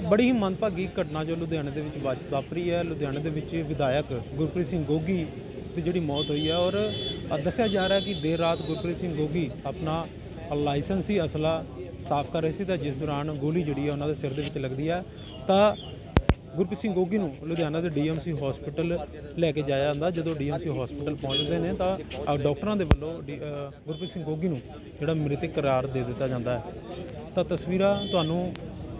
ਬੜੀ ਹੀ ਮੰਦਭਾਗੀ ਘਟਨਾ ਜੋ ਲੁਧਿਆਣੇ ਦੇ ਵਿੱਚ ਵਾ- ਵਾਪਰੀ ਹੈ। ਲੁਧਿਆਣੇ ਦੇ ਵਿੱਚ ਵਿਧਾਇਕ ਗੁਰਪ੍ਰੀਤ ਸਿੰਘ ਗੋਗੀ ਦੀ ਜਿਹੜੀ ਮੌਤ ਹੋਈ ਹੈ ਔਰ ਦੱਸਿਆ ਜਾ ਰਿਹਾ ਕਿ ਦੇਰ ਰਾਤ ਗੁਰਪ੍ਰੀਤ ਸਿੰਘ ਗੋਗੀ ਆਪਣਾ ਲਾਇਸੈਂਸੀ ਅਸਲਾ ਸਾਫ਼ ਕਰ ਰਹੇ ਸੀ ਤਾਂ ਜਿਸ ਦੌਰਾਨ ਗੋਲੀ ਜਿਹੜੀ ਹੈ ਉਹਨਾਂ ਦੇ ਸਿਰ ਦੇ ਵਿੱਚ ਲੱਗਦੀ ਹੈ। ਤਾਂ ਗੁਰਪ੍ਰੀਤ ਸਿੰਘ ਗੋਗੀ ਨੂੰ ਲੁਧਿਆਣਾ ਦੇ ਡੀਐਮਸੀ ਹਸਪੀਟਲ ਲੈ ਕੇ ਜਾਇਆ ਜਾਂਦਾ। ਜਦੋਂ ਡੀਐਮਸੀ ਹਸਪੀਟਲ ਪਹੁੰਚਦੇ ਨੇ ਤਾਂ ਅ, ਡਾਕਟਰਾਂ ਦੇ ਵੱਲੋਂ ਡੀ- ਗੁਰਪ੍ਰੀਤ ਸਿੰਘ ਗੋਗੀ ਨੂੰ ਜਿਹੜਾ ਮ੍ਰਿਤਕ ਕਰਾਰ ਦੇ ਦਿੱਤਾ ਜਾਂਦਾ ਹੈ। ਤਾਂ ਤਸਵੀਰਾਂ ਤੁਹਾਨੂੰ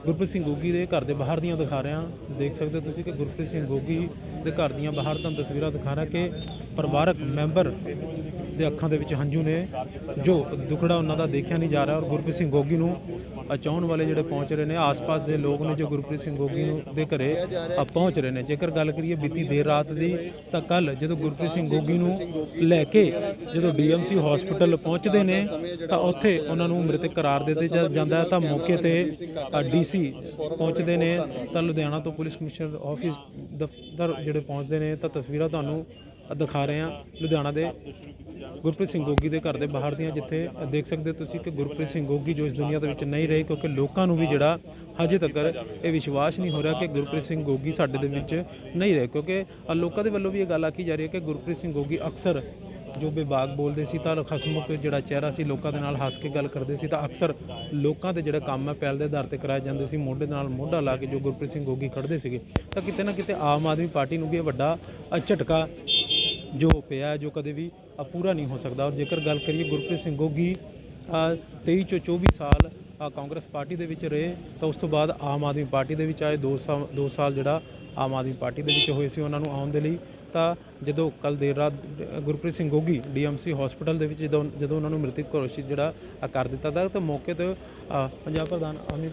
ਗੁਰਪ੍ਰੀਤ ਸਿੰਘ ਗੋਗੀ ਦੇ ਘਰ ਦੇ ਬਾਹਰ ਦੀਆਂ ਦਿਖਾ ਰਿਹਾ। ਦੇਖ ਸਕਦੇ ਹੋ ਤੁਸੀਂ ਕਿ ਗੁਰਪ੍ਰੀਤ ਸਿੰਘ ਗੋਗੀ ਦੇ ਘਰ ਦੀਆਂ ਬਾਹਰ ਤੁਹਾਨੂੰ ਤਸਵੀਰਾਂ ਦਿਖਾ ਰਿਹਾ ਕਿ ਪਰਿਵਾਰਕ ਮੈਂਬਰ ਦੇ ਅੱਖਾਂ ਦੇ ਵਿੱਚ ਹੰਝੂ ਨੇ, ਜੋ ਦੁਖੜਾ ਉਹਨਾਂ ਦਾ ਦੇਖਿਆ ਨਹੀਂ ਜਾ ਰਿਹਾ ਔਰ ਗੁਰਪ੍ਰੀਤ ਸਿੰਘ ਗੋਗੀ ਨੂੰ ਅਚਾਉਣ ਵਾਲੇ ਜਿਹੜੇ ਪਹੁੰਚ ਰਹੇ ਨੇ ਆਸ-ਪਾਸ ਦੇ ਲੋਕ ਨੇ ਜੋ ਗੁਰਪ੍ਰੀਤ ਸਿੰਘ ਗੋਗੀ ਨੂੰ ਦੇ ਘਰੇ ਅ, ਪਹੁੰਚ ਰਹੇ ਨੇ। ਜੇਕਰ ਗੱਲ ਕਰੀਏ ਬੀਤੀ ਦੇਰ ਰਾਤ ਦੀ ਤਾਂ ਕੱਲ ਜਦੋਂ ਗੁਰਪ੍ਰੀਤ ਸਿੰਘ ਗੋਗੀ ਨੂੰ ਲੈ ਕੇ ਜਦੋਂ ਡੀਐਮਸੀ ਹਸਪੀਟਲ ਪਹੁੰਚਦੇ ਨੇ ਤਾਂ ਉੱਥੇ ਉਹਨਾਂ ਨੂੰ ਮ੍ਰਿਤਕ ਕਰਾਰ ਦਿੱਤੇ ਦਿੱਤਾ ਜਾਂਦਾ ਤਾਂ ਮੌਕੇ ਤੇ ਡੀਸੀ ਪਹੁੰਚਦੇ ਨੇ। ਤਾਂ ਲੁਧਿਆਣਾ ਤੋਂ ਪੁਲਿਸ ਕਮਿਸ਼ਨਰ ਆਫਿਸ ਦਫ਼ਤਰ ਜਿਹੜੇ ਪਹੁੰਚਦੇ ਨੇ ਤਾਂ ਤਸਵੀਰਾਂ ਤੁਹਾਨੂੰ ਦਿਖਾ ਰਹੇ ਹਾਂ ਲੁਧਿਆਣਾ ਦੇ ਗੁਰਪ੍ਰੀਤ ਸਿੰਘ ਗੋਗੀ ਦੇ ਘਰ ਦੇ ਬਾਹਰ ਦੀਆਂ, ਜਿੱਥੇ ਦੇਖ ਸਕਦੇ ਹੋ ਤੁਸੀਂ ਕਿ ਗੁਰਪ੍ਰੀਤ ਸਿੰਘ ਗੋਗੀ ਜੋ ਇਸ ਦੁਨੀਆ ਦੇ ਵਿੱਚ ਨਹੀਂ ਰਹੇ ਕਿਉਂਕਿ ਲੋਕਾਂ ਨੂੰ ਵੀ ਜਿਹੜਾ ਹਜੇ ਤੱਕ ਇਹ ਵਿਸ਼ਵਾਸ ਨਹੀਂ ਹੋ ਰਿਹਾ ਕਿ ਗੁਰਪ੍ਰੀਤ ਸਿੰਘ ਗੋਗੀ ਸਾਡੇ ਦੇ ਵਿੱਚ ਨਹੀਂ ਰਹੇ ਕਿਉਂਕਿ ਲੋਕਾਂ ਦੇ ਵੱਲੋਂ ਵੀ ਇਹ ਗੱਲ ਆਖੀ ਜਾ ਰਹੀ ਹੈ ਕਿ ਗੁਰਪ੍ਰੀਤ ਸਿੰਘ ਗੋਗੀ ਅਕਸਰ ਜੋ ਵਿਭਾਗ ਬੋਲਦੇ ਸੀ ਤਾਂ ਖਸਮੁਖ ਜਿਹੜਾ ਚਿਹਰਾ ਸੀ ਲੋਕਾਂ ਦੇ ਨਾਲ ਹੱਸ ਕੇ ਗੱਲ ਕਰਦੇ ਸੀ ਤਾਂ ਅਕਸਰ ਲੋਕਾਂ ਦੇ ਜਿਹੜਾ ਕੰਮ ਹੈ ਪਹਿਲ ਦੇ ਆਧਾਰ ਤੇ ਕਰਾਏ ਜਾਂਦੇ ਸੀ, ਮੋਢੇ ਨਾਲ ਮੋਢਾ ਲਾ ਕੇ ਜੋ ਗੁਰਪ੍ਰੀਤ ਸਿੰਘ ਗੋਗੀ ਖੜਦੇ ਸੀਗੇ। ਤਾਂ ਕਿਤੇ ਨਾ ਕਿਤੇ ਆਮ ਆਦਮੀ ਪਾਰਟੀ ਨੂੰ ਵੀ ਇਹ ਵੱਡਾ ਝਟਕਾ ਜੋ ਪਿਆ ਜੋ ਕਦੇ ਵੀ ਪੂਰਾ ਨਹੀਂ ਹੋ ਸਕਦਾ। ਔਰ ਜੇਕਰ ਗੱਲ ਕਰੀਏ ਗੁਰਪ੍ਰੀਤ ਸਿੰਘ ਗੋਗੀ ਅ, 23 ਚੋਂ 24 ਸਾਲ ਕਾਂਗਰਸ ਪਾਰਟੀ ਦੇ ਵਿੱਚ ਰਹੇ ਤਾਂ ਉਸ ਤੋਂ ਬਾਅਦ ਆਮ ਆਦਮੀ ਪਾਰਟੀ ਦੇ ਵਿੱਚ ਆਏ। 2 ਸਾਲ 2 ਸਾਲ ਜਿਹੜਾ ਆਮ ਆਦਮੀ ਪਾਰਟੀ ਦੇ ਵਿੱਚ ਹੋਏ ਸੀ ਉਹਨਾਂ ਨੂੰ ਆਉਣ ਦੇ ਲਈ। ਤਾਂ ਜਦੋਂ ਕੱਲ ਦੇਰ ਰਾਤ ਗੁਰਪ੍ਰੀਤ ਸਿੰਘ ਗੋਗੀ ਡੀਐਮਸੀ ਹਸਪੀਟਲ ਦੇ ਵਿੱਚ ਜਦੋਂ ਜਦੋਂ ਉਹਨਾਂ ਨੂੰ ਮ੍ਰਿਤਕ ਘੋਸ਼ਿਤ ਜਿਹੜਾ ਕਰ ਦਿੱਤਾ ਤਾਂ ਤਾਂ ਮੌਕੇ ਤੇ ਪੰਜਾਬ ਪ੍ਰਧਾਨ ਅਮਿਤ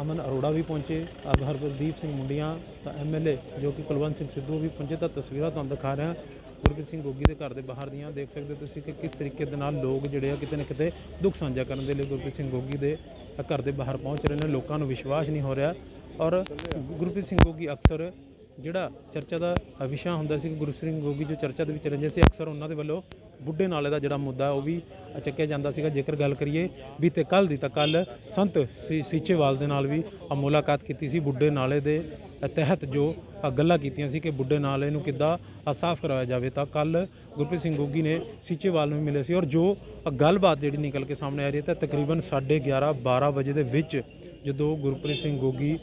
ਅਮਨ ਅਰੋੜਾ ਵੀ ਪਹੁੰਚੇ। ਅ, ਹਰਪ੍ਰੀਤ ਸਿੰਘ ਮੁੰਡੀਆਂ ਤਾਂ ਐਮਐਲਏ ਜੋ ਕਿ ਕੁਲਵੰਤ ਸਿੰਘ ਸਿੱਧੂ ਵੀ ਪਹੁੰਚੇ ਤਾਂ ਤਸਵੀਰਾਂ ਤੁਹਾਨੂੰ ਦਿਖਾ ਰਿਹਾ। ਗੁਰਪ੍ਰੀਤ ਸਿੰਘ ਗੋਗੀ ਦੇ ਘਰ ਦੇ ਬਾਹਰ ਦੀਆਂ ਦੇਖ ਸਕਦੇ ਹੋ ਤੁਸੀਂ ਕਿ ਕਿਸ ਤਰੀਕੇ ਦੇ ਨਾਲ ਲੋਕ ਜਿਹੜੇ ਆ ਕਿਤੇ ਨਾ ਕਿਤੇ ਦੁੱਖ ਸਾਂਝਾ ਕਰਨ ਦੇ ਲਈ ਗੁਰਪ੍ਰੀਤ ਸਿੰਘ ਗੋਗੀ ਦੇ ਘਰ ਦੇ ਬਾਹਰ ਪਹੁੰਚ ਰਹੇ ਨੇ। ਲੋਕਾਂ ਨੂੰ ਵਿਸ਼ਵਾਸ ਨਹੀਂ ਹੋ ਰਿਹਾ। ਔਰ ਗੁਰਪ੍ਰੀਤ ਸਿੰਘ ਗੋਗੀ ਅਕਸਰ ਜਿਹੜਾ ਚਰਚਾ ਦਾ ਵਿਸ਼ਾ ਹੁੰਦਾ ਸੀ ਕਿ ਗੁਰਪ੍ਰੀਤ ਸਿੰਘ ਗੋਗੀ ਜੋ ਚਰਚਾ ਦੇ ਵਿੱਚ ਰਹਿੰਦੇ ਸੀ, ਅਕਸਰ ਉਹਨਾਂ ਦੇ ਵੱਲੋਂ ਬੁੱਢੇ ਨਾਲੇ ਦਾ ਜਿਹੜਾ ਮੁੱਦਾ ਉਹ ਵੀ ਚੱਕਿਆ ਜਾਂਦਾ ਸੀਗਾ। ਜੇਕਰ ਗੱਲ ਕਰੀਏ ਬੀਤੇ ਕੱਲ ਦੀ ਤਾਂ ਕੱਲ ਸੰਤ ਸੀਚੇਵਾਲ ਦੇ ਨਾਲ ਵੀ ਅ ਮੁਲਾਕਾਤ ਕੀਤੀ ਸੀ। ਬੁੱਢੇ ਨਾਲੇ ਦੇ ਤਹਿਤ ਜੋ ਗੱਲਾਂ ਕੀਤੀਆਂ ਸੀ ਕਿ ਬੁੱਢੇ ਨਾਲੇ ਨੂੰ ਕਿੱਦਾਂ ਸਾਫ਼ ਕਰਵਾਇਆ ਜਾਵੇ, ਤਾਂ ਕੱਲ ਗੁਰਪ੍ਰੀਤ ਸਿੰਘ ਗੋਗੀ ਨੇ ਸੀਚੇਵਾਲ ਨੂੰ ਵੀ ਮਿਲੇ ਸੀ। ਔਰ ਜੋ ਗੱਲਬਾਤ ਜਿਹੜੀ ਨਿਕਲ ਕੇ ਸਾਹਮਣੇ ਆ ਰਹੀ ਹੈ, ਤਾਂ ਤਕਰੀਬਨ 11:30 12 ਵਜੇ ਦੇ ਵਿੱਚ ਜਦੋਂ ਗੁਰਪ੍ਰੀਤ ਸਿੰਘ ਗੋਗੀ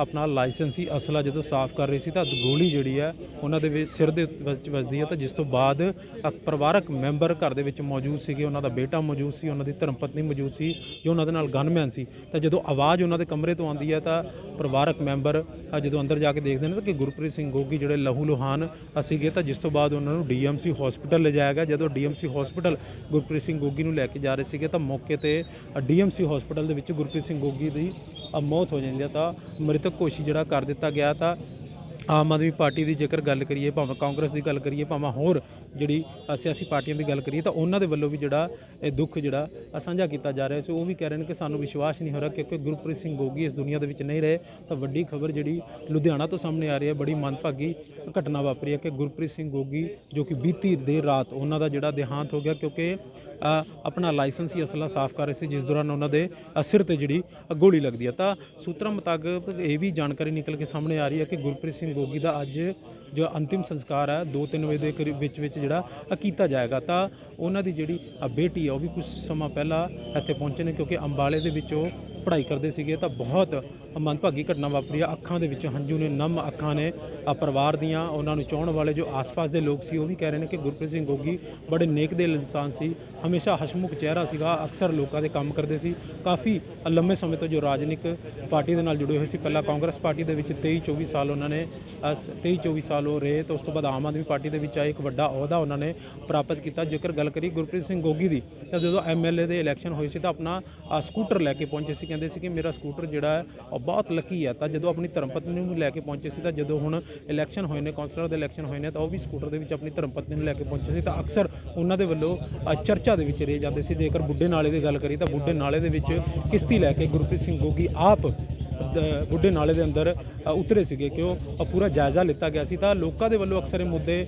ਆਪਣਾ ਲਾਇਸੈਂਸੀ ਅਸਲਾ ਜਦੋਂ ਸਾਫ਼ ਕਰ ਰਹੀ ਸੀ ਤਾਂ ਗੋਲੀ ਜਿਹੜੀ ਹੈ ਉਹਨਾਂ ਦੇ ਵਿੱਚ ਸਿਰ ਦੇ ਵਿੱਚ ਵੱਜਦੀ ਹੈ ਤਾਂ ਜਿਸ ਤੋਂ ਬਾਅਦ ਅ, ਪਰਿਵਾਰਕ ਮੈਂਬਰ ਘਰ ਦੇ ਵਿੱਚ ਮੌਜੂਦ ਸੀਗੇ, ਉਹਨਾਂ ਦਾ ਬੇਟਾ ਮੌਜੂਦ ਸੀ, ਉਹਨਾਂ ਦੀ ਧਰਮਪਤਨੀ ਮੌਜੂਦ ਸੀ, ਜੋ ਉਹਨਾਂ ਦੇ ਨਾਲ ਗਨਮੈਨ ਸੀ। ਤਾਂ ਜਦੋਂ ਆਵਾਜ਼ ਉਹਨਾਂ ਦੇ ਕਮਰੇ ਤੋਂ ਆਉਂਦੀ ਹੈ ਤਾਂ ਪਰਿਵਾਰਕ ਮੈਂਬਰ ਜਦੋਂ ਅੰਦਰ ਜਾ ਕੇ ਦੇਖਦੇ ਨੇ ਤਾਂ ਕਿ ਗੁਰਪ੍ਰੀਤ ਸਿੰਘ ਗੋਗੀ ਜਿਹੜੇ ਲਹੂ ਲੋਹਾਨ ਅ ਸੀਗੇ, ਤਾਂ ਜਿਸ ਤੋਂ ਬਾਅਦ ਉਹਨਾਂ ਨੂੰ ਡੀਐਮਸੀ ਹਸਪੀਟਲ ਲਿਜਾਇਆ ਗਿਆ। ਜਦੋਂ ਡੀਐਮਸੀ ਹਸਪੀਟਲ ਗੁਰਪ੍ਰੀਤ ਸਿੰਘ ਗੋਗੀ ਨੂੰ ਲੈ ਕੇ ਜਾ ਰਹੇ ਸੀਗੇ ਤਾਂ ਮੌਕੇ ਤੇ ਡੀਐਮਸੀ ਹਸਪੀਟਲ ਦੇ ਵਿੱਚ ਗੁਰਪ੍ਰੀਤ ਸਿੰਘ ਗੋਗੀ ਦੀ ਮੌਤ ਹੋ ਜਾਂਦੀ ਹੈ ਤਾਂ ਮ੍ਰਿਤਕ ਘੋਸ਼ਿਤ ਜਿਹੜਾ ਕਰ ਦਿੱਤਾ ਗਿਆ ਤਾਂ ਆਮ ਆਦਮੀ ਪਾਰਟੀ ਦੀ ਜੇਕਰ ਗੱਲ ਕਰੀਏ, ਭਾਵੇਂ ਕਾਂਗਰਸ ਦੀ ਗੱਲ ਕਰੀਏ, ਭਾਵੇਂ ਹੋਰ ਜਿਹੜੀ ਸਿਆਸੀ ਪਾਰਟੀਆਂ ਦੀ ਗੱਲ ਕਰੀਏ ਤਾਂ ਉਹਨਾਂ ਦੇ ਵੱਲੋਂ ਵੀ ਜਿਹੜਾ ਇਹ ਦੁੱਖ ਜਿਹੜਾ ਸਾਂਝਾ ਕੀਤਾ ਜਾ ਰਿਹਾ ਸੀ। ਉਹ ਵੀ ਕਹਿ ਰਹੇ ਨੇ ਕਿ ਸਾਨੂੰ ਵਿਸ਼ਵਾਸ ਨਹੀਂ ਹੋ ਰਿਹਾ ਕਿਉਂਕਿ ਗੁਰਪ੍ਰੀਤ ਸਿੰਘ ਗੋਗੀ ਇਸ ਦੁਨੀਆ ਦੇ ਵਿੱਚ ਨਹੀਂ ਰਹੇ। ਤਾਂ ਵੱਡੀ ਖਬਰ ਜਿਹੜੀ ਲੁਧਿਆਣਾ ਤੋਂ ਸਾਹਮਣੇ ਆ ਰਹੀ ਹੈ ਬੜੀ ਮੰਦਭਾਗੀ ਘਟਨਾ ਵਾਪਰੀ ਹੈ ਕਿ ਗੁਰਪ੍ਰੀਤ ਸਿੰਘ ਗੋਗੀ ਜੋ ਕਿ ਬੀਤੀ ਦੇਰ ਰਾਤ ਉਹਨਾਂ ਦਾ ਜਿਹੜਾ ਦੇਹਾਂਤ ਹੋ ਗਿਆ ਕਿਉਂਕਿ ਅ, ਆਪਣਾ ਲਾਇਸੈਂਸੀ ਅਸਲਾ ਸਾਫ਼ ਕਰ ਰਹੇ ਸੀ ਜਿਸ ਦੌਰਾਨ ਉਹਨਾਂ ਦੇ ਅ, ਸਿਰ ਤੇ ਜਿਹੜੀ ਗੋਲੀ ਲੱਗਦੀ ਹੈ। ਤਾਂ ਸੂਤਰਾਂ ਮੁਤਾਬਕ ਇਹ ਵੀ ਜਾਣਕਾਰੀ ਨਿਕਲ ਕੇ ਸਾਹਮਣੇ ਆ ਰਹੀ ਹੈ ਕਿ ਗੁਰਪ੍ਰੀਤ ਸਿੰਘ ਗੋਗੀ ਦਾ ਅੱਜ ਜੋ ਅੰਤਿਮ ਸੰਸਕਾਰ ਹੈ 2-3 ਵਜੇ ਦੇ ਕਰੀਬ ਵਿੱਚ ਵਿੱਚ ਜਿਹੜਾ ਕੀਤਾ ਜਾਏਗਾ। ਤਾਂ ਉਹਨਾਂ ਦੀ ਜਿਹੜੀ ਬੇਟੀ ਆ, ਉਹ ਵੀ ਕੁਝ ਸਮਾਂ ਪਹਿਲਾਂ ਇੱਥੇ ਪਹੁੰਚੇ ਨੇ, ਕਿਉਂਕਿ ਅੰਬਾਲੇ ਦੇ ਵਿੱਚ ਉਹ ਪੜ੍ਹਾਈ ਕਰਦੇ ਸੀਗੇ। ਤਾਂ ਬਹੁਤ ਮੰਦਭਾਗੀ ਘਟਨਾ ਵਾਪਰੀ ਆ। ਅੱਖਾਂ ਦੇ ਵਿੱਚ ਹੰਝੂ ਨੇ, ਨਮ ਅੱਖਾਂ ਨੇ ਆ ਪਰਿਵਾਰ ਦੀਆਂ ਉਹਨਾਂ ਨੂੰ ਚਾਹਣ ਵਾਲੇ ਜੋ ਆਸ-ਪਾਸ ਦੇ ਲੋਕ ਸੀ, ਉਹ ਵੀ ਕਹਿ ਰਹੇ ਨੇ ਕਿ ਗੁਰਪ੍ਰੀਤ ਸਿੰਘ ਗੋਗੀ ਬੜੇ ਨੇਕ ਦਿਲ ਇਨਸਾਨ ਸੀ। ਹਮੇਸ਼ਾ ਹਸਮੁਖ ਚਿਹਰਾ ਸੀਗਾ, ਅਕਸਰ ਲੋਕਾਂ ਦੇ ਕੰਮ ਕਰਦੇ ਸੀ। ਕਾਫੀ ਲੰਮੇ ਸਮੇਂ ਤੋਂ ਜੋ ਰਾਜਨੀਤਿਕ ਪਾਰਟੀ ਦੇ ਨਾਲ ਜੁੜੇ ਹੋਏ ਸੀ ਪਹਿਲਾਂ ਕਾਂਗਰਸ ਪਾਰਟੀ ਦੇ ਵਿੱਚ 23 24 ਸਾਲ ਉਹਨਾਂ ਨੇ 23 24 ਸਾਲ ਉਹ ਰਹੇ। ਤਾਂ ਉਸ ਤੋਂ ਬਾਅਦ ਆਮ ਆਦਮੀ ਪਾਰਟੀ ਦੇ ਵਿੱਚ ਆਏ, ਇੱਕ ਵੱਡਾ ਅਹੁਦਾ ਉਹਨਾਂ ਨੇ ਪ੍ਰਾਪਤ ਕੀਤਾ। ਜੇਕਰ ਗੱਲ ਕਰੀ ਗੁਰਪ੍ਰੀਤ ਸਿੰਘ ਗੋਗੀ ਦੀ, ਤਾਂ ਜਦੋਂ ਐਮਐਲਏ ਦੇ ਇਲੈਕਸ਼ਨ ਹੋਏ ਸੀ, ਤਾਂ ਆਪਣਾ ਸਕੂਟਰ ਲੈ ਕੇ ਪਹੁੰਚੇ ਸੀ। ਕਹਿੰਦੇ ਸੀ ਕਿ ਮੇਰਾ ਸਕੂਟਰ ਜਿਹੜਾ ਹੈ ਬਹੁਤ ਲੱਕੀ ਹੈ ਤਾਂ ਜਦੋਂ ਆਪਣੀ ਧਰਮ ਪਤਨੀ ਨੂੰ ਲੈ ਕੇ ਪਹੁੰਚੇ ਸੀ, ਤਾਂ ਜਦੋਂ ਹੁਣ ਇਲੈਕਸ਼ਨ ਹੋਏ ਨੇ ਕੌਂਸਲਰ ਦੇ ਇਲੈਕਸ਼ਨ ਹੋਏ ਨੇ, ਤਾਂ ਉਹ ਵੀ ਸਕੂਟਰ ਦੇ ਵਿੱਚ ਆਪਣੀ ਧਰਮ ਪਤਨੀ ਨੂੰ ਲੈ ਕੇ ਪਹੁੰਚੇ ਸੀ। ਤਾਂ ਅਕਸਰ ਉਹਨਾਂ ਦੇ ਵੱਲੋਂ ਚਰਚਾ ਦੇ ਵਿੱਚ ਰਹੇ ਜਾਂਦੇ ਸੀ। ਜੇਕਰ ਬੁੱਢੇ ਨਾਲੇ ਦੀ ਗੱਲ ਕਰੀ ਤਾਂ ਬੁੱਢੇ ਨਾਲੇ ਦੇ ਵਿੱਚ ਕਿਸ਼ਤੀ ਲੈ ਕੇ ਗੁਰਪ੍ਰੀਤ ਸਿੰਘ ਗੋਗੀ ਆਪ ਬੁੱਢੇ ਨਾਲੇ ਦੇ ਅੰਦਰ ਉਤਰੇ ਸੀਗੇ ਕਿ ਉਹ ਪੂਰਾ ਜਾਇਜ਼ਾ ਲਿੱਤਾ ਗਿਆ ਸੀ। ਤਾਂ ਲੋਕਾਂ ਦੇ ਵੱਲੋਂ ਅਕਸਰ ਇਹ ਮੁੱਦੇ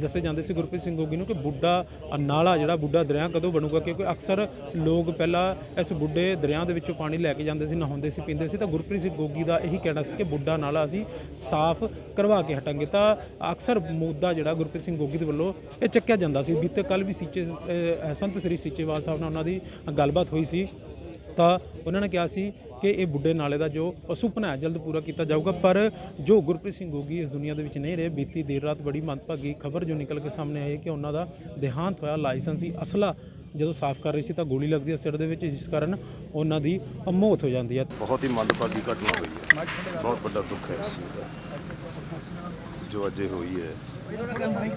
ਦੱਸੇ ਜਾਂਦੇ ਸੀ ਗੁਰਪ੍ਰੀਤ ਸਿੰਘ ਗੋਗੀ ਨੂੰ ਕਿ ਬੁੱਢਾ ਨਾਲਾ ਜਿਹੜਾ ਬੁੱਢਾ ਦਰਿਆ ਕਦੋਂ ਬਣੂਗਾ? ਕਿਉਂਕਿ ਅਕਸਰ ਲੋਕ ਪਹਿਲਾਂ ਇਸ ਬੁੱਢੇ ਦਰਿਆ ਦੇ ਵਿੱਚੋਂ ਪਾਣੀ ਲੈ ਕੇ ਜਾਂਦੇ ਸੀ, ਨਹਾਉਂਦੇ ਸੀ, ਪੀਂਦੇ ਸੀ। ਤਾਂ ਗੁਰਪ੍ਰੀਤ ਸਿੰਘ ਗੋਗੀ ਦਾ ਇਹੀ ਕਹਿਣਾ ਸੀ ਕਿ ਬੁੱਢਾ ਨਾਲਾ ਅਸੀਂ ਸਾਫ਼ ਕਰਵਾ ਕੇ ਹਟਾਂਗੇ। ਤਾਂ ਅਕਸਰ ਮੁੱਦਾ ਜਿਹੜਾ ਗੁਰਪ੍ਰੀਤ ਸਿੰਘ ਗੋਗੀ ਦੇ ਵੱਲੋਂ ਇਹ ਚੱਕਿਆ ਜਾਂਦਾ ਸੀ। ਬੀਤੇ ਕੱਲ ਵੀ ਸੀਚੇ ਸੰਤ ਸ੍ਰੀ ਸੀਚੇਵਾਲ ਸਾਹਿਬ ਨਾਲ ਉਹਨਾਂ ਦੀ ਗੱਲਬਾਤ ਹੋਈ ਸੀ। ਤਾਂ ਉਹਨਾਂ ਨੇ ਕਿਹਾ ਸੀ ਕਿ ਇਹ ਬੁੱਢੇ ਨਾਲੇ ਦਾ ਜੋ ਸੁਪਨਾ ਹੈ, ਜਲਦ ਪੂਰਾ ਕੀਤਾ ਜਾਊਗਾ। ਪਰ ਜੋ ਗੁਰਪ੍ਰੀਤ ਸਿੰਘ ਗੋਗੀ ਇਸ ਦੁਨੀਆ ਦੇ ਵਿੱਚ ਨਹੀਂ ਰਹੇ, ਬੀਤੀ ਦੇਰ ਰਾਤ ਬੜੀ ਮੰਦਭਾਗੀ ਖਬਰ ਜੋ ਨਿਕਲ ਕੇ ਸਾਹਮਣੇ ਆਈ ਕਿ ਉਹਨਾਂ ਦਾ ਦੇਹਾਂਤ ਹੋਇਆ, ਲਾਇਸੈਂਸੀ ਅਸਲਾ। ਜਦੋਂ ਸਾਫ਼ ਕਰ ਰਹੀ ਸੀ ਤਾਂ ਗੋਲੀ ਲੱਗਦੀ ਹੈ ਸਿਰ ਦੇ ਵਿੱਚ, ਜਿਸ ਕਾਰਨ ਉਹਨਾਂ ਦੀ ਮੌਤ ਹੋ ਜਾਂਦੀ ਹੈ। ਬਹੁਤ ਹੀ ਮੰਦਭਾਗੀ ਘਟਨਾ ਹੋਈ ਹੈ। ਬਹੁਤ ਵੱਡਾ ਦੁੱਖ ਹੈ ਇਸ ਦਾ, ਜੋ ਅੱਜ ਹੋਈ ਹੈ।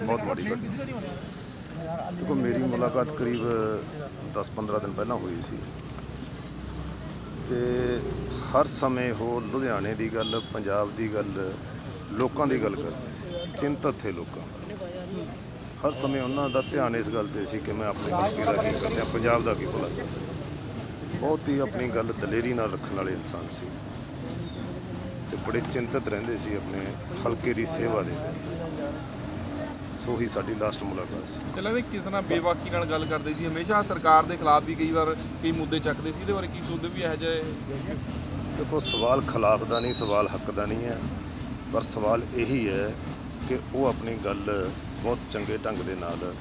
ਬਹੁਤ ਮਾੜੀ ਘਟਨਾ। ਦੇਖੋ, ਮੇਰੀ ਮੁਲਾਕਾਤ ਕਰੀਬ 10-15 ਦਿਨ ਪਹਿਲਾਂ ਹੋਈ ਸੀ। ਤੇ ਹਰ ਸਮੇਂ ਉਹ ਲੁਧਿਆਣੇ ਦੀ ਗੱਲ, ਪੰਜਾਬ ਦੀ ਗੱਲ, ਲੋਕਾਂ ਦੀ ਗੱਲ ਕਰਦੇ ਸੀ, ਚਿੰਤਤ ਥੇ ਲੋਕਾਂ ਦਾ। ਹਰ ਸਮੇਂ ਉਹਨਾਂ ਦਾ ਧਿਆਨ ਇਸ ਗੱਲ ਤੇ ਸੀ ਕਿ ਮੈਂ ਆਪਣੇ ਹਲਕੇ ਦਾ ਕੀ ਕਰ ਪੰਜਾਬ ਦਾ ਕੀ ਭਲਾ ਕਰ ਬਹੁਤ ਹੀ ਆਪਣੀ ਗੱਲ ਦਲੇਰੀ ਨਾਲ ਰੱਖਣ ਵਾਲੇ ਇਨਸਾਨ ਸੀ। ਤੇ ਬੜੇ ਚਿੰਤਤ ਰਹਿੰਦੇ ਸੀ ਆਪਣੇ ਹਲਕੇ ਦੀ ਸੇਵਾ ਦੇ ਲਈ ਸੋ ਹੀ ਸਾਡੀ ਲਾਸਟ ਮੁਲਾਕਾਤ ਸੀ। ਤੇ ਲੱਗਦਾ ਕਿਸ ਤਰ੍ਹਾਂ ਬੇਵਾਕੀ ਨਾਲ ਗੱਲ ਕਰਦੇ ਸੀ ਹਮੇਸ਼ਾ ਸਰਕਾਰ ਦੇ ਖਿਲਾਫ ਵੀ ਕਈ ਵਾਰ ਕਈ ਮੁੱਦੇ ਚੱਕਦੇ ਸੀ ਇਹਦੇ ਬਾਰੇ ਕੀ ਸੋਚਦੇ ਵੀ ਇਹੋ ਜਿਹੇ ਦੇਖੋ ਸਵਾਲ ਖਿਲਾਫ ਦਾ ਨਹੀਂ ਸਵਾਲ ਹੱਕ ਦਾ ਨਹੀਂ ਹੈ ਪਰ ਸਵਾਲ ਇਹੀ ਹੈ ਕਿ ਉਹ ਆਪਣੀ ਗੱਲ ਬਹੁਤ ਚੰਗੇ ਢੰਗ ਦੇ ਨਾਲ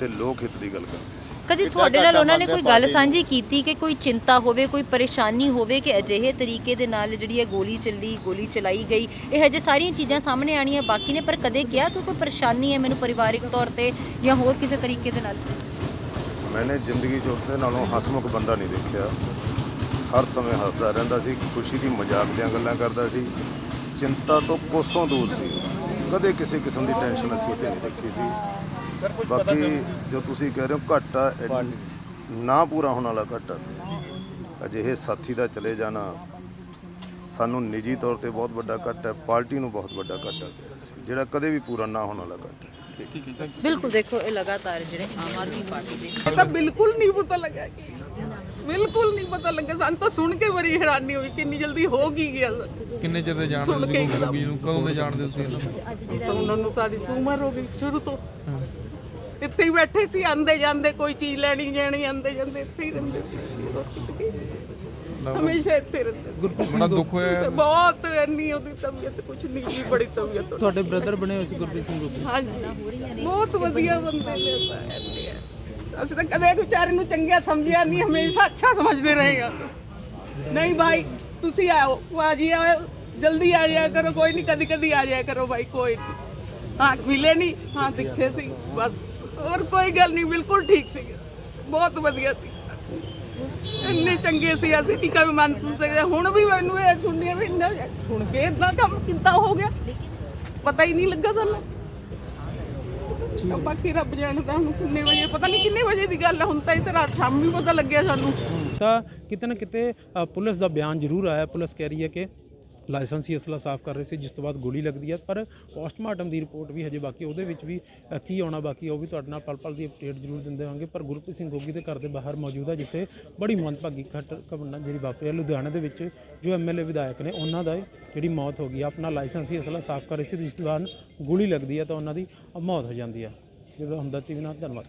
ਤੇ ਲੋਕ ਹਿੱਤ ਦੀ ਗੱਲ ਕਰਦੇ ਕਦੀ ਤੁਹਾਡੇ ਨਾਲ ਉਹਨਾਂ ਨੇ ਕੋਈ ਗੱਲ ਸਾਂਝੀ ਕੀਤੀ ਕਿ ਕੋਈ ਚਿੰਤਾ ਹੋਵੇ ਕੋਈ ਪਰੇਸ਼ਾਨੀ ਹੋਵੇ ਕਿ ਅਜਿਹੇ ਤਰੀਕੇ ਦੇ ਨਾਲ ਜਿਹੜੀ ਇਹ ਗੋਲੀ ਚੱਲੀ ਗੋਲੀ ਚਲਾਈ ਗਈ ਇਹ ਹਜੇ ਸਾਰੀਆਂ ਚੀਜ਼ਾਂ ਸਾਹਮਣੇ ਆਣੀਆਂ ਬਾਕੀ ਨੇ ਪਰ ਕਦੇ ਕਿਹਾ ਕਿ ਕੋਈ ਪਰੇਸ਼ਾਨੀ ਹੈ ਮੈਨੂੰ ਪਰਿਵਾਰਿਕ ਤੌਰ ਤੇ ਜਾਂ ਹੋਰ ਕਿਸੇ ਤਰੀਕੇ ਦੇ ਨਾਲ? ਮੈंने ਜ਼ਿੰਦਗੀ 'ਚ ਉਹਦੇ ਨਾਲੋਂ ਹਸਮੁਖ ਬੰਦਾ ਨਹੀਂ ਦੇਖਿਆ। ਹਰ ਸਮੇਂ ਹੱਸਦਾ ਰਹਿੰਦਾ ਸੀ ਖੁਸ਼ੀ ਦੀ ਮਜ਼ਾਕ ਦੀਆਂ ਗੱਲਾਂ ਕਰਦਾ ਸੀ। ਚਿੰਤਾ ਤੋਂ ਕੋਸੋਂ ਦੂਰ ਸੀ। ਕਦੇ ਕਿਸੇ ਕਿਸਮ ਦੀ ਟੈਨਸ਼ਨ ਅਸੀਂ ਉੱਤੇ ਨਹੀਂ ਦੇਖੀ ਸੀ। ਬਾਕੀ ਜੋ ਤੁਸੀਂ ਕਹਿ ਰਹੇ ਹੋ ਘਾਟਾ ਐਡ- ਨਾ ਪੂਰਾ ਹੋਣ ਵਾਲਾ ਘਾਟਾ ਅਜਿਹੇ ਸਾਥੀ ਦਾ ਚਲੇ ਜਾਣਾ ਸਾਨੂੰ ਨਿੱਜੀ ਤੌਰ ਤੇ ਬਹੁਤ ਵੱਡਾ ਘਾਟਾ ਹੈ ਪਾਰਟੀ ਨੂੰ ਬਹੁਤ ਵੱਡਾ ਘਾਟਾ ਸੀ ਜਿਹੜਾ ਕਦੇ ਵੀ ਪੂਰਾ ਨਾ ਹੋਣ ਵਾਲਾ ਘਾਟਾ ਹੈ। ਬਿਲਕੁਲ ਦੇਖੋ ਇਹ ਲਗਾਤਾਰ ਜਿਹੜੇ ਆਮ ਆਦਮੀ ਪਾਰਟੀ ਦੇ ਇਹ ਤਾਂ ਬਿਲਕੁਲ ਨਹੀਂ ਪਤਾ ਲੱਗਾ ਕਿ ਬਿਲਕੁਲ ਨਹੀਂ ਪਤਾ ਲੱਗਾ ਸਾਨੂੰ ਤਾਂ ਸੁਣ ਕੇ ਬੜੀ ਹੈਰਾਨੀ ਹੋਈ ਕਿੰਨੀ ਜਲਦੀ ਹੋ ਕੀ ਗਿਆ ਕਿੰਨੇ ਚਿਰ ਦੇ ਜਾਣਦੇ ਕੇ ਸੀ ਇੱਕਦਮ। ਗੋਗੀ ਨੂੰ? ਕਦੋਂ ਦੇ ਜਾਣਦੇ ਸੀ ਇਹਨਾਂ ਨੂੰ? ਤਾਂ ਉਹਨਾਂ ਨੂੰ ਸਾਰੀ ਉਮਰ ਹੋ ਗਈ ਸ਼ੁਰੂ ਤੋਂ। ਇੱਥੇ ਹੀ ਬੈਠੇ ਸੀ ਆਂਦੇ ਜਾਂਦੇ ਕੋਈ ਚੀਜ਼ ਲੈਣੀ ਜਾਣੀ ਆਂਦੇ ਜਾਂਦੇ ਇੱਥੇ ਹੀ ਰਹਿੰਦੇ ਸੀ। ਹਮੇਸ਼ਾ ਇੱਥੇ ਰਹਿੰਦੇ ਸੀ। ਬੜਾ ਦੁੱਖ ਹੋਇਆ ਤੇ ਬਹੁਤ ਇੰਨੀ ਉਹਦੀ ਤਬੀਅਤ ਕੁਝ ਨਹੀਂ ਸੀ ਬੜੀ ਤਬੀਅਤ ਉਹਦੀ। ਤੁਹਾਡੇ ਬ੍ਰਦਰ ਬਣੇ ਹੋਏ ਸੀ ਗੁਰਪ੍ਰੀਤ ਸਿੰਘ ਗੋਗੀ ਹਾਂਜੀ। ਬਹੁਤ ਵਧੀਆ ਬੰਦੇ ਨੇ ਤਾਂ ਆ। ਅਸੀਂ ਤਾਂ ਕਦੇ ਵਿਚਾਰੇ ਨੂੰ ਚੰਗਿਆ ਸਮਝਿਆ ਨਹੀਂ ਹਮੇਸ਼ਾ ਅੱਛਾ ਸਮਝਦੇ ਰਹੇ ਹਾਂ ਨਹੀਂ ਭਾਈ ਤੁਸੀਂ ਆਓ ਬਾਜੀ ਆਓ ਜਲਦੀ ਆ ਜਾਇਆ ਕਰੋ ਕੋਈ ਨਹੀਂ ਕਦੀ ਕਦੀ ਆ ਜਾਇਆ ਕਰੋ ਭਾਈ ਕੋਈ ਨਹੀਂ। ਹਾਂ ਮਿਲੇ ਨਹੀਂ ਹਾਂ ਦਿਖੇ ਸੀ ਬਸ। ਹੋਰ ਕੋਈ ਗੱਲ ਨਹੀਂ, ਬਿਲਕੁਲ ਠੀਕ ਸੀ। ਬਹੁਤ ਵਧੀਆ ਸੀ। ਇੰਨੇ ਚੰਗੇ ਸੀ, ਅਸੀਂ ਨਹੀਂ ਕਦੇ ਮੰਨ ਸਕਦੇ ਹੁਣ ਵੀ ਮੈਨੂੰ ਇਹ ਸੁਣਿਆ ਵੀ ਇੰਨਾ ਸੁਣ ਕੇ ਇੰਨਾ ਕੰਮ ਕਿੱਦਾਂ ਹੋ ਗਿਆ? ਪਤਾ ਹੀ ਨਹੀਂ ਲੱਗਾ ਸਾਨੂੰ। ਬਾਕੀ ਰੱਬ ਜਾਣਦਾ ਹੁਣ ਕਿੰਨੇ ਵਜੇ, ਪਤਾ ਨਹੀਂ ਕਿੰਨੇ ਵਜੇ ਦੀ ਗੱਲ ਹੈ ਹੁਣ ਤਾਂ ਇਹ ਤਾਂ ਰਾਤ ਸ਼ਾਮੀ ਪਤਾ ਲੱਗਿਆ ਸਾਨੂੰ। ਤਾਂ ਕਿਤੇ ਨਾ ਕਿਤੇ ਪੁਲਿਸ ਦਾ ਬਿਆਨ ਜ਼ਰੂਰ ਆਇਆ। ਪੁਲਿਸ ਕਹਿ ਰਹੀ ਹੈ ਕਿ ਲਾਇਸੈਂਸੀ ਅਸਲਾ ਸਾਫ਼ ਕਰ ਰਹੇ ਸੀ ਜਿਸ ਤੋਂ ਬਾਅਦ ਗੋਲੀ ਲੱਗਦੀ ਹੈ। ਪਰ ਪੋਸਟਮਾਰਟਮ ਦੀ ਰਿਪੋਰਟ ਵੀ ਹਜੇ ਬਾਕੀ ਉਹਦੇ ਵਿੱਚ ਵੀ ਕੀ ਆਉਣਾ ਬਾਕੀ ਉਹ ਵੀ ਤੁਹਾਡੇ ਨਾਲ ਪਲ ਪਲ ਦੀ ਅਪਡੇਟ ਜ਼ਰੂਰ ਦਿੰਦੇ ਹੋਵਾਂਗੇ। ਪਰ ਗੁਰਪ੍ਰੀਤ ਸਿੰਘ ਗੋਗੀ ਦੇ ਘਰ ਦੇ ਬਾਹਰ ਮੌਜੂਦ ਹੈ ਜਿੱਥੇ ਬੜੀ ਮੰਦਭਾਗੀ ਘਟ ਘਟਨਾ ਜਿਹੜੀ ਵਾਪਰੀ ਹੈ ਲੁਧਿਆਣਾ ਦੇ ਵਿੱਚ ਜੋ ਐਮਐਲਏ ਵਿਧਾਇਕ ਨੇ ਉਹਨਾਂ ਦਾ ਜਿਹੜੀ ਮੌਤ ਹੋ ਗਈ ਹੈ, ਆਪਣਾ ਲਾਇਸੈਂਸੀ ਅਸਲਾ ਸਾਫ਼ ਕਰ ਰਹੇ ਸੀ ਜਿਸ ਦੌਰਾਨ ਗੋਲੀ ਲੱਗਦੀ ਹੈ ਤਾਂ ਉਹਨਾਂ ਦੀ ਮੌਤ ਹੋ ਜਾਂਦੀ ਹੈ। ਜਦੋਂ ਹਮਦਰਦੀ ਵੀ ਨਾਲ ਧੰਨਵਾਦ।